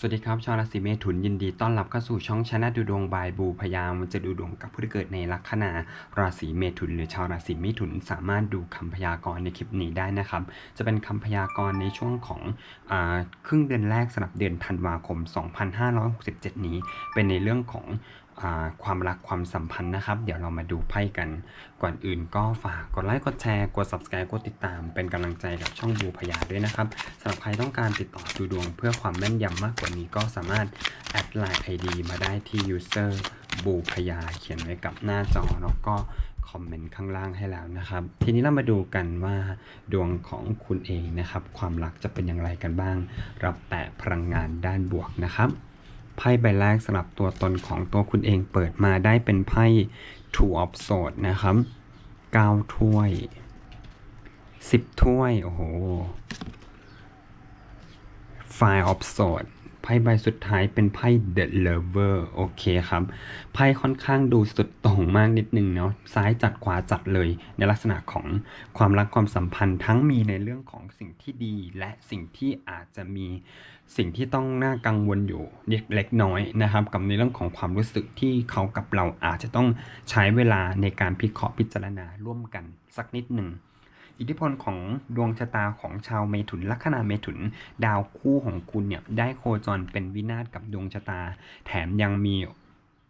สวัสดีครับ ชาวราศีเมถุนยินดีต้อนรับเข้าสู่ช่องชนะดูดวงบายบูพยามจะดูดวงกับผู้ที่เกิดในลัคนาราศีเมถุน หรือชาวราศีเมถุนสามารถดูคำพยากรณ์ในคลิปนี้ได้นะครับ จะเป็นคำพยากรณ์ในช่วงของอครึ่งเดือนแรกสำหรับเดือนธันวาคม 2567 นี้ เป็นในเรื่องของ ความรักความสัมพันธ์นะครับ เดี๋ยวเรามาดูไพ่กัน ก่อนอื่นก็ฝากกดไลค์กดแชร์กด subscribe กดติดตาม เป็นกำลังใจกับช่องบูพยาด้วยนะครับสำหรับใครต้องการติดต่อดูดวงเพื่อความแม่นยำมากกว่านี้ก็สามารถแอดไลน์ ID มาได้ที่ user บูพยาเขียนไว้กับหน้าจอแล้วก็คอมเมนต์ข้างล่างให้แล้วนะครับ ทีนี้เรามาดูกันว่าดวงของคุณเองนะครับ ความรักจะเป็นอย่างไรกันบ้าง รับแต่พลังงานด้านบวกนะครับ ไพ่ใบแรกสำหรับตัวตนของตัวคุณเองเปิดมาได้เป็นไพ่ Two of Swords นะครับ 9 ถ้วย 10 ถ้วย โอ้โห Five of Swords พ่ใบสุดท้ายเป็นไพ่ The Lover โอเคครับ ไพ่ค่อนข้างดูสุดโต่งมากนิดนึงเนาะ ซ้ายจัดขวาจัดเลยในลักษณะของความรักความสัมพันธ์ทั้งมีในเรื่องของสิ่งที่ดี และสิ่งที่อาจจะมีสิ่งที่ต้องน่ากังวลอยู่เล็กน้อยนะครับ กับในเรื่องของความรู้สึกที่เขากับเราอาจจะต้องใช้เวลาในการพิเคราะห์พิจารณาร่วมกันสักนิดหนึ่ง อิทธิพลของดวงชะตาของชาวเมถุนลัคนาเมถุน ดาวคู่ของคุณเนี่ยได้โคจรเป็นวินาศกับดวงชะตา แถมยังมี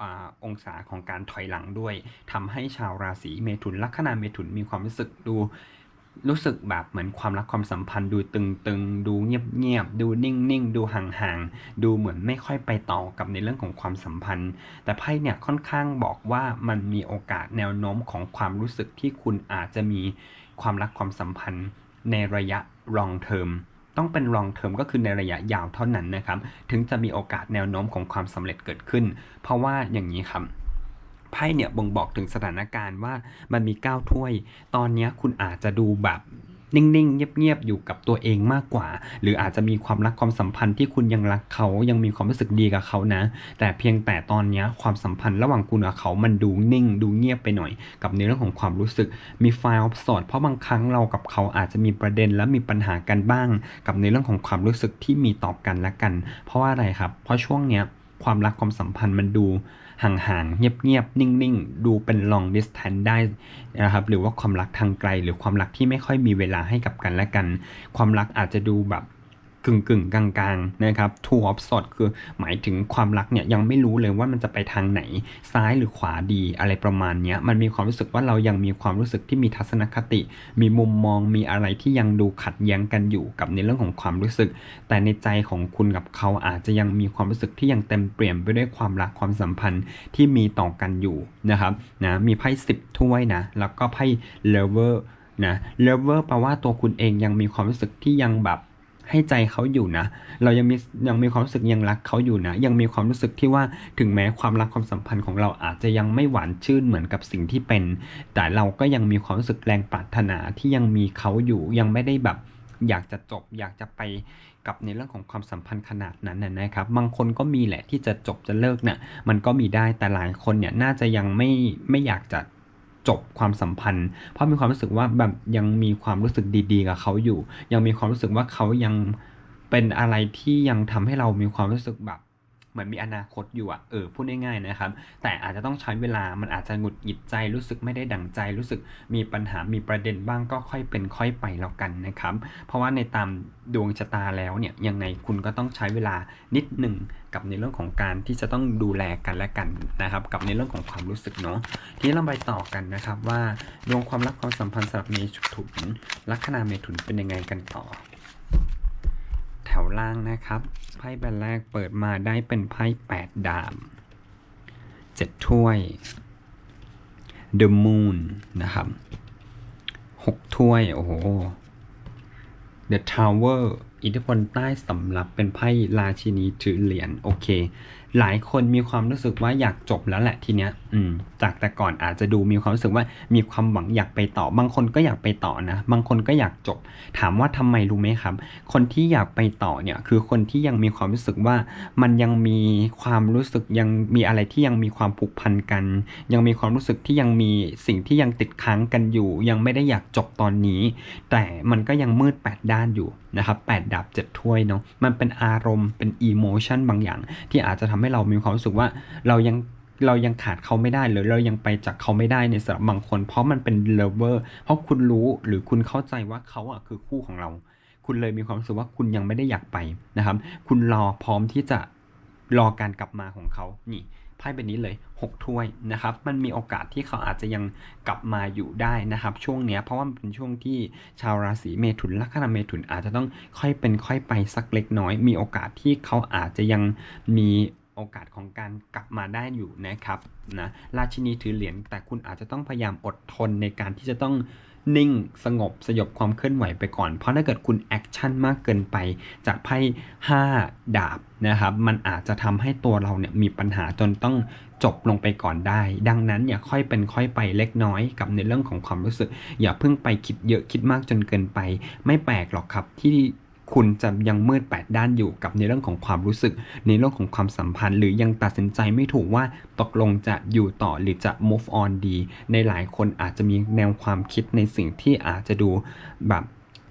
อองศาของการถอยหลังด้วยทำให้ชาวราศีเมถุนลัคนาเมถุนมีความรู้สึกดูรู้สึกแบบเหมือนความรักความสัมพันธ์ดูตึงๆ ดูเงียบๆ ดูนิ่งๆ ดูห่างๆ ดูเหมือนไม่ค่อยไปต่อกับในเรื่องของความสัมพันธ์ แต่ไพ่เนี่ยค่อนข้างบอกว่ามันมีโอกาสแนวโน้มของความรู้สึกที่คุณอาจจะมี ความรักความสัมพันธ์ในระยะ long term ต้องเป็น long term ก็คือในระยะยาวเท่านั้นนะครับ ถึงจะมีโอกาสแนวโน้มของความสำเร็จเกิดขึ้น เพราะว่าอย่างนี้ครับไพ่เนี่ยบ่งบอกถึงสถานการณ์ว่ามันมีก้าวถ้วย ตอนนี้คุณอาจจะดูแบบ นิ่งๆ เงียบๆ อยู่กับตัวเองมากกว่า หรืออาจจะมีความรักความสัมพันธ์ที่คุณยังรักเขายังมีความรู้สึกดีกับเขานะ แต่เพียงแต่ตอนนี้ความสัมพันธ์ระหว่างคุณกับเขามันดูนิ่ง ดูเงียบไปหน่อย กับในเรื่องของความรู้สึกมีไฟล์ออฟสอดเพราะบางครั้งเรากับเขาอาจจะมีประเด็นและมีปัญหากันบ้าง กับในเรื่องของความรู้สึกที่มีต่อกันและกัน เพราะว่าอะไรครับ เพราะช่วงเนี้ยความรักความสัมพันธ์มันดู ห่างๆ เงียบๆ นิ่งๆ ดูเป็น long distance ได้นะครับ หรือว่าความรักทางไกล หรือความรักที่ไม่ค่อยมีเวลาให้กับกันและกัน ความรักอาจจะดูแบบ กึ่งกึ่งๆกลางนะครับ two of s w o r d คือหมายถึงความรักเนี่ยยังไม่รู้เลยว่ามันจะไปทางไหนซ้ายหรือขวาดีอะไรประมาณเนี้ยมันมีความรู้สึกว่าเรายังมีความรู้สึกที่มีทัศนคติ มีมุมมองมีอะไรที่ยังดูขัดแย้งกันอยู่กับในเรื่องของความรู้สึก แต่ในใจของคุณกับเขาอาจจะยังมีความรู้สึกที่ยังเต็มเปี่ยมไปด้วยความรักความสัมพันธ์ที่มีต่อกันอยู่นะครับนะมีไพ่สิบถ้วยนะแล้วก็ไพ่เลเวอร์นะเลเวอร์แปลว่าตัวคุณเองยังมีความรู้สึกที่ยังแบบ ให้ใจเขาอยู่นะ เรายังมียังมีความรู้สึกยังรักเขาอยู่นะ ยังมีความรู้สึกที่ว่าถึงแม้ความรักความสัมพันธ์ของเราอาจจะยังไม่หวานชื่นเหมือนกับสิ่งที่เป็น แต่เราก็ยังมีความรู้สึกแรงปรารถนาที่ยังมีเขาอยู่ยังไม่ได้แบบอยากจะจบอยากจะไปกับในเรื่องของความสัมพันธ์ขนาดนั้นนะครับ บางคนก็มีแหละที่จะจบจะเลิกเนี่ยมันก็มีได้แต่หลายคนเนี่ยน่าจะยังไม่ไม่อยากจะ จบความสัมพันธ์ เพราะมีความรู้สึกว่าแบบยังมีความรู้สึกดีๆกับเขาอยู่ ยังมีความรู้สึกว่าเขายังเป็นอะไรที่ยังทำให้เรามีความรู้สึกแบบเหมือนมีอนาคตอยู่อะเออพูดง่ายๆนะครับ แต่อาจจะต้องใช้เวลามันอาจจะหงุดหงิดใจรู้สึกไม่ได้ดั่งใจ รู้สึกมีปัญหามีประเด็นบ้างก็ค่อยเป็นค่อยไปแล้วกันนะครับ เพราะว่าในตามดวงชะตาแล้วเนี่ยยังไงคุณก็ต้องใช้เวลานิดหนึ่ง กับในเรื่องของการที่จะต้องดูแลกันและกันนะครับ กับในเรื่องของความรู้สึกเนาะทีนี้เราไปต่อกันนะครับว่าดวงความรักความสัมพันธ์สำหรับเมถุนลัคนาเมถุนเป็นยังไงกันต่อ แถวล่างนะครับไพ่ใบแรกเปิดมาได้เป็นไพ่แปดดาบเจ็ดถ้วย The Moon นะครับหกถ้วยโอ้โห The Tower อิทธิพลใต้สำรับเป็นไพ่ราชินีถือเหรียญโอเคหลายคนมีความรู้สึกว่าอยากจบแล้วแหละทีเนี้ย อืม จากแต่ก่อนอาจจะดูมีความรู้สึกว่ามีความหวังอยากไปต่อ บางคนก็อยากไปต่อนะ บางคนก็อยากจบ ถามว่าทำไมรู้ไหมครับ คนที่อยากไปต่อเนี่ยคือคนที่ยังมีความรู้สึกว่า มันยังมีความรู้สึกยังมีอะไรที่ยังมีความผูกพันกัน ยังมีความรู้สึกที่ยังมีสิ่งที่ยังติดค้างกันอยู่ ยังไม่ได้อยากจบตอนนี้ แต่มันก็ยังมืดแปดด้านอยู่นะครับแปดดาบเจ็ดถ้วยเนาะมันเป็นอารมณ์เป็นอีโมชันบางอย่างที่อาจจะทำให้เรามีความรู้สึกว่าเรายังเรายังขาดเขาไม่ได้หรือเรายังไปจากเขาไม่ได้ในสำหรับบางคน เพราะมันเป็นเลเวอร์เพราะคุณรู้หรือคุณเข้าใจว่าเขาอะคือคู่ของเรา คุณเลยมีความรู้สึกว่าคุณยังไม่ได้อยากไปนะครับ คุณรอพร้อมที่จะรอการกลับมาของเขานี่ไพ่ใบนี้เลย 6 ถ้วยนะครับ มันมีโอกาสที่เขาอาจจะยังกลับมาอยู่ได้นะครับ ช่วงเนี้ยเพราะว่ามันเป็นช่วงที่ชาวราศีเมถุนลัคนาเมถุนอาจจะต้องค่อยเป็นค่อยไปสักเล็กน้อย มีโอกาสที่เขาอาจจะยังมี โอกาสของการกลับมาได้อยู่นะครับนะราชินีถือเหรียญแต่คุณอาจจะต้องพยายามอดทนในการที่จะต้องนิ่งสงบสยบความเคลื่อนไหวไปก่อน เพราะถ้าเกิดคุณแอคชั่นมากเกินไปจากไพ่5 ดาบนะครับ มันอาจจะทำให้ตัวเราเนี่ยมีปัญหาจนต้องจบลงไปก่อนได้ ดังนั้นอย่าค่อยเป็นค่อยไปเล็กน้อยกับในเรื่องของความรู้สึก อย่าเพิ่งไปคิดเยอะคิดมากจนเกินไป ไม่แปลกหรอกครับที่ คุณจะยังมืดแปดด้านอยู่กับในเรื่องของความรู้สึก ในเรื่องของความสัมพันธ์ หรือยังตัดสินใจไม่ถูกว่าตกลงจะอยู่ต่อหรือจะ move on ดี ในหลายคนอาจจะมีแนวความคิดในสิ่งที่อาจจะดูแบบ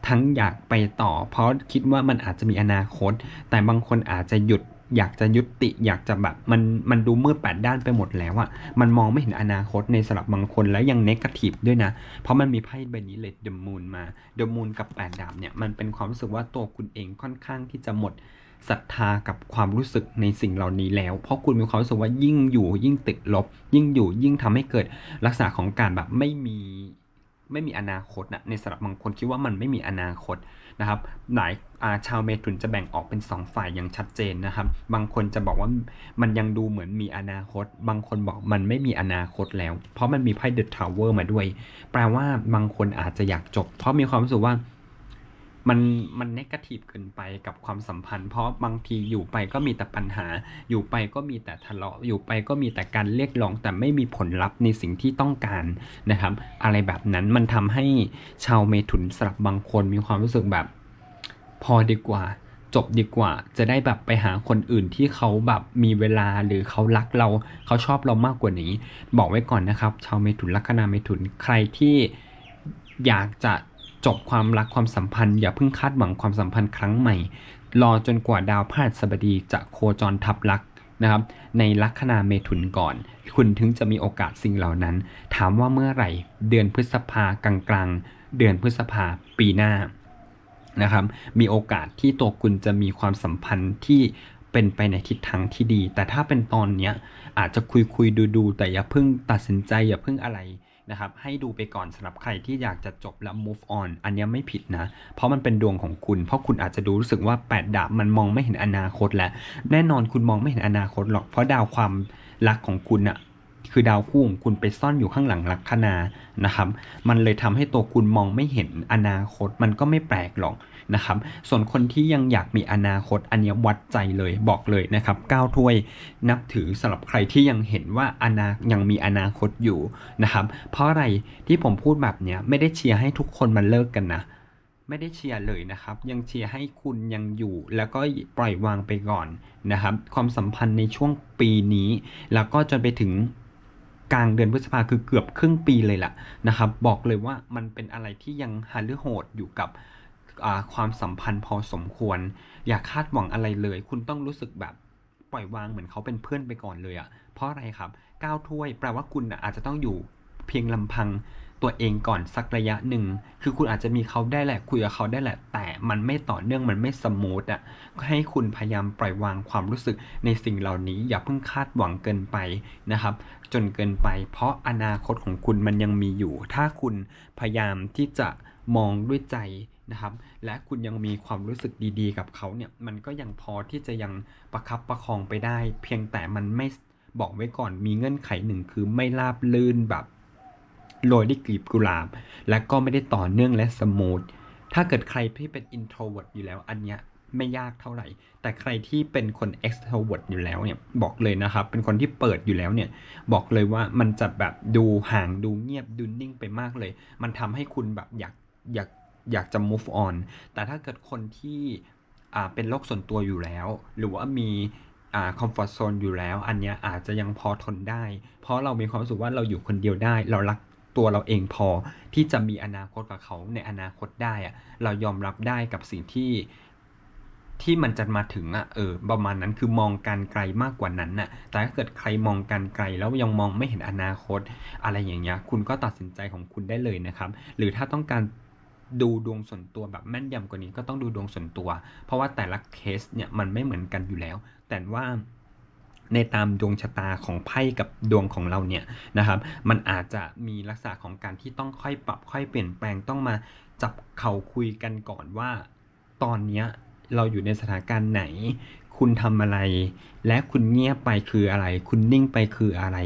ทั้งอยากไปต่อ เพราะคิดว่ามันอาจจะมีอนาคต แต่บางคนอาจจะหยุด อยากจะยุติอยากจะแบบมันมันดูมืดแปดด้านไปหมดแล้วอะมันมองไม่เห็นอนาคตในสำหรับบางคนแล้วยังเนกาทีฟด้วยนะ เพราะมันมีไพ่ใบนี้เลยเดอะมูนมาเดอะมูนกับแปดดาบเนี่ยมันเป็นความรู้สึกว่าตัวคุณเองค่อนข้างที่จะหมดศรัทธากับความรู้สึกในสิ่งเหล่านี้แล้ว เพราะคุณมีความรู้สึกว่ายิ่งอยู่ยิ่งติดลบ ยิ่งอยู่ยิ่งทำให้เกิดลักษณะของการแบบไม่มี ไม่มีอนาคตนะในสำหรับบางคนคิดว่ามันไม่มีอนาคตนะครับหลายชาวเมถุนจะแบ่งออกเป็น 2 ฝ่ายอย่างชัดเจนนะครับ บางคนจะบอกว่ามันยังดูเหมือนมีอนาคต บางคนบอกมันไม่มีอนาคตแล้ว เพราะมันมีไพ่เดอะทาวเวอร์มาด้วย แปลว่าบางคนอาจจะอยากจบ เพราะมีความรู้สึกว่า มันมันนกาทีฟเกินไปกับความสัมพันธ์ เพราะบางทีอยู่ไปก็มีแต่ปัญหา อยู่ไปก็มีแต่ทะเลาะอยู่ไปก็มีแต่การเรียกร้อง แต่ไม่มีผลลัพธ์ในสิ่งที่ต้องการนะครับ อะไรแบบนั้นมันทำให้ชาวเมถุนสลับบางคนมีความรู้สึกแบบ พอดีกว่าจบดีกว่า จะได้แบบไปหาคนอื่นที่เขาแบบมีเวลาหรือเขารักเรา เขาชอบเรามากกว่านี้ บอกไว้ก่อนนะครับ ชาวเมถุนลัคนาเมถุนใครที่อยากจะ จบความรักความสัมพันธ์ อย่าเพิ่งคาดหวังความสัมพันธ์ครั้งใหม่ รอจนกว่าดาวพฤหัสบดีจะโคจรทับลักนะครับ ในลัคนาเมถุนก่อน คุณถึงจะมีโอกาสสิ่งเหล่านั้น ถามว่าเมื่อไหร่ เดือนพฤษภากลางกลางเดือนพฤษภาปีหน้านะครับมีโอกาสที่ตัวคุณจะมีความสัมพันธ์ที่เป็นไปในทิศทางที่ดี แต่ถ้าเป็นตอนเนี้ยอาจจะคุยคุยดูดูแต่อย่าเพิ่งตัดสินใจอย่าเพิ่งอะไร นะครับให้ดูไปก่อนสำหรับใครที่อยากจะจบแล้ว move on อันนี้ไม่ผิดนะ เพราะมันเป็นดวงของคุณ เพราะคุณอาจจะดูรู้สึกว่า 8 ดาบมันมองไม่เห็นอนาคตแล้ว แน่นอนคุณมองไม่เห็นอนาคตหรอก เพราะดาวความรักของคุณอะ คือดาวคู่ของคุณไปซ่อนอยู่ข้างหลังลัคนานะครับ มันเลยทำให้ตัวคุณมองไม่เห็นอนาคตมันก็ไม่แปลกหรอกนะครับ ส่วนคนที่ยังอยากมีอนาคตอันนี้วัดใจเลยบอกเลยนะครับก้าวถ้วยนับถือสำหรับใครที่ยังเห็นว่าอนายังมีอนาคตอยู่นะครับ เพราะอะไรที่ผมพูดแบบเนี้ยไม่ได้เชียร์ให้ทุกคนมาเลิกกันนะไม่ได้เชียร์เลยนะครับ ยังเชียร์ให้คุณยังอยู่แล้วก็ปล่อยวางไปก่อนนะครับ ความสัมพันธ์ในช่วงปีนี้ แล้วก็จนไปถึง กลางเดือนพฤษภาคือเกือบครึ่งปีเลยล่ะนะครับ บอกเลยว่ามันเป็นอะไรที่ยังฮันหรือโหดอยู่กับความสัมพันธ์พอสมควร อย่าคาดหวังอะไรเลย คุณต้องรู้สึกแบบปล่อยวางเหมือนเขาเป็นเพื่อนไปก่อนเลยอะ่ะเพราะอะไรครับก้าวถ้วยแปลว่าคุณอาจจะต้องอยู่เพียงลำพัง ตัวเองก่อนสักระยะหนึ่ง คือคุณอาจจะมีเขาได้แหละคุยกับเขาได้แหละ แต่มันไม่ต่อเนื่องมันไม่สมูทอะให้คุณพยายามปล่อยวางความรู้สึกในสิ่งเหล่านี้ อย่าเพิ่งคาดหวังเกินไปนะครับ จนเกินไป เพราะอนาคตของคุณมันยังมีอยู่ ถ้าคุณพยายามที่จะมองด้วยใจนะครับ และคุณยังมีความรู้สึกดีๆ กับเขาเนี่ย มันก็ยังพอที่จะยังประคับประคองไปได้ เพียงแต่มันไม่บอกไว้ก่อนมีเงื่อนไขหนึ่งคือไม่ราบลื่นแบบ โรยด้วยกลีบกุหลาบ และก็ไม่ได้ต่อเนื่องและสมูท ถ้าเกิดใครที่เป็น introvert อยู่แล้ว อันเนี้ยไม่ยากเท่าไหร่ แต่ใครที่เป็นคน extrovert อยู่แล้วเนี่ย บอกเลยนะครับ เป็นคนที่เปิดอยู่แล้วเนี่ย บอกเลยว่ามันจะแบบดูห่างดูเงียบดูนิ่งไปมากเลย มันทำให้คุณแบบอยากอยากอยากจะ move on แต่ถ้าเกิดคนที่อ่าเป็นโรคส่วนตัวอยู่แล้ว หรือว่ามีอ่า comfort zone อยู่แล้ว อันเนี้ยอาจจะยังพอทนได้ เพราะเรามีความรู้สึกว่าเราอยู่คนเดียวได้ เรารัก ตัวเราเองพอที่จะมีอนาคตกับเขาในอนาคตได้อะเรายอมรับได้กับสิ่งที่ที่มันจะมาถึงอะเออประมาณนั้นคือมองการไกลมากกว่านั้นน่ะแต่ถ้าเกิดใครมองการไกลแล้วยังมองไม่เห็นอนาคต อะไรอย่างเงี้ยคุณก็ตัดสินใจของคุณได้เลยนะครับ หรือถ้าต้องการดูดวงส่วนตัวแบบแม่นยำกว่านี้ก็ต้องดูดวงส่วนตัว เพราะว่าแต่ละเคสเนี่ยมันไม่เหมือนกันอยู่แล้ว แต่ว่า ในตามดวงชะตาของไพ่กับดวงของเราเนี่ยนะครับ มันอาจจะมีลักษณะของการที่ต้องค่อยปรับค่อยเปลี่ยนแปลงต้องมาจับเข่าคุยกันก่อนว่า ตอนเนี้ยเราอยู่ในสถานการณ์ไหน คุณทำอะไร และคุณเงียบไปคืออะไร คุณนิ่งไปคืออะไร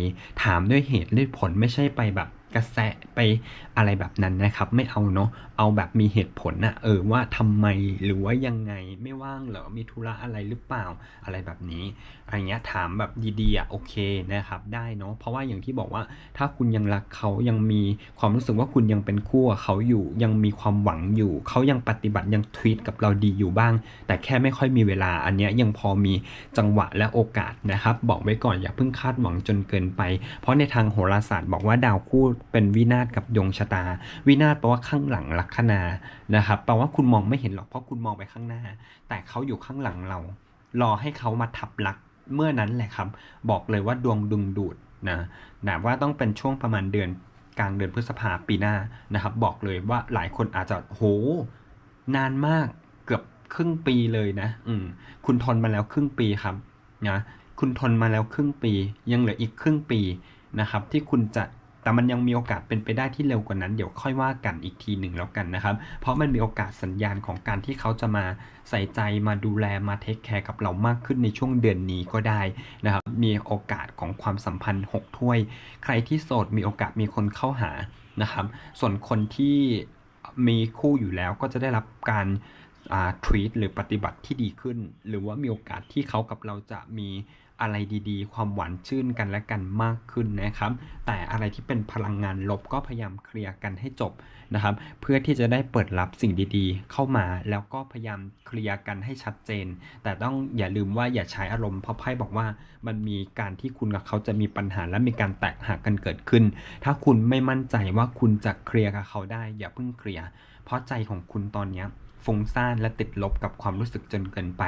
ถามด้วยเหตุด้วยผลไม่ใช่ไปแบบ กระแสไปอะไรแบบนั้นนะครับ ไม่เอาเนาะเอาแบบมีเหตุผลนะเออว่าทำไมหรือว่ายังไงไม่ว่างเหรอมีธุระอะไรหรือเปล่าอะไรแบบนี้อะไรเงี้ยถามแบบดีๆอะโอเคนะครับได้เนาะเพราะว่าอย่างที่บอกว่าถ้าคุณยังรักเขายังมีความรู้สึกว่าคุณยังเป็นคู่กับเขาอยู่ ยังมีความหวังอยู่ เขายังปฏิบัติยังทวีตกับเราดีอยู่บ้าง แต่แค่ไม่ค่อยมีเวลาอันเนี้ยยังพอมีจังหวะและโอกาสนะครับ บอกไว้ก่อนอย่าเพิ่งคาดหวังจนเกินไป เพราะในทางโหราศาสตร์บอกว่าดาวคู่เป็นวินาศกับดวงชะตา วินาศแปลว่าข้างหลังลัคนานะครับแปลว่าคุณมองไม่เห็นหรอกเพราะคุณมองไปข้างหน้า แต่เขาอยู่ข้างหลังเรา รอให้เขามาทับลักเมื่อนั้นแหละครับ บอกเลยว่าดวงดึงดูดนะนะว่าต้องเป็นช่วงประมาณเดือนกลางเดือนพฤษภาปีหน้านะครับ บอกเลยว่าหลายคนอาจจะโหนานมากเกือบครึ่งปีเลยนะ อืมคุณทนมาแล้วครึ่งปีครับนะคุณทนมาแล้วครึ่งปี ยังเหลืออีกครึ่งปีนะครับ ที่คุณจะ แต่มันยังมีโอกาสเป็นไปได้ที่เร็วกว่านั้น เดี๋ยวค่อยว่ากันอีกทีหนึ่งแล้วกันนะครับ เพราะมันมีโอกาสสัญญาณของการที่เขาจะมาใส่ใจมาดูแลมาเทคแคร์กับเรามากขึ้นในช่วงเดือนนี้ก็ได้นะครับ มีโอกาสของความสัมพันธ์ 6 ถ้วย ใครที่โสดมีโอกาสมีคนเข้าหานะครับ ส่วนคนที่มีคู่อยู่แล้วก็จะได้รับการทรีตหรือปฏิบัติที่ดีขึ้น หรือว่ามีโอกาสที่เขากับเราจะมี อะไรดีๆ ความหวานชื่นกันและกันมากขึ้นนะครับ แต่อะไรที่เป็นพลังงานลบก็พยายามเคลียร์กันให้จบนะครับ เพื่อที่จะได้เปิดรับสิ่งดีๆ เข้ามาแล้วก็พยายามเคลียร์กันให้ชัดเจน แต่ต้องอย่าลืมว่าอย่าใช้อารมณ์เพราะไพ่บอกว่ามันมีการที่คุณกับเขาจะมีปัญหาและมีการแตกหักกันเกิดขึ้น ถ้าคุณไม่มั่นใจว่าคุณจะเคลียร์กับเขาได้ อย่าเพิ่งเคลียร์เพราะใจของคุณตอนนี้ ฟุ้งซ่านและติดลบกับความรู้สึกจนเกินไป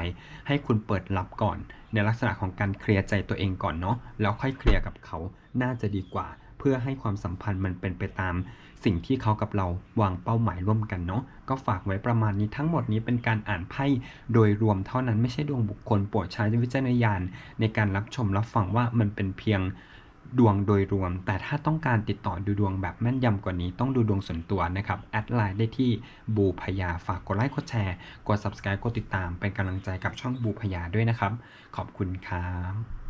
ให้คุณเปิดรับก่อน ในลักษณะของการเคลียร์ใจตัวเองก่อนเนาะแล้วค่อยเคลียร์กับเขาน่าจะดีกว่า เพื่อให้ความสัมพันธ์มันเป็นไปตาม สิ่งที่เขากับเราวางเป้าหมายร่วมกันเนาะก็ฝากไว้ประมาณนี้ทั้งหมดนี้เป็นการอ่านไพ่โดยรวมเท่านั้นไม่ใช่ดวงบุคคลโปรดใช้วิจารณญาณในการรับชมรับฟังว่ามันเป็นเพียง ดวงโดยรวม แต่ถ้าต้องการติดต่อดูดวงแบบแม่นยำกว่านี้ต้องดูดวงส่วนตัวนะครับ แอดไลน์ได้ที่บูพยาฝากกดไลค์กดแชร์กด subscribe กดติดตามเป็นกำลังใจกับช่องบูพยาด้วยนะครับ ขอบคุณครับ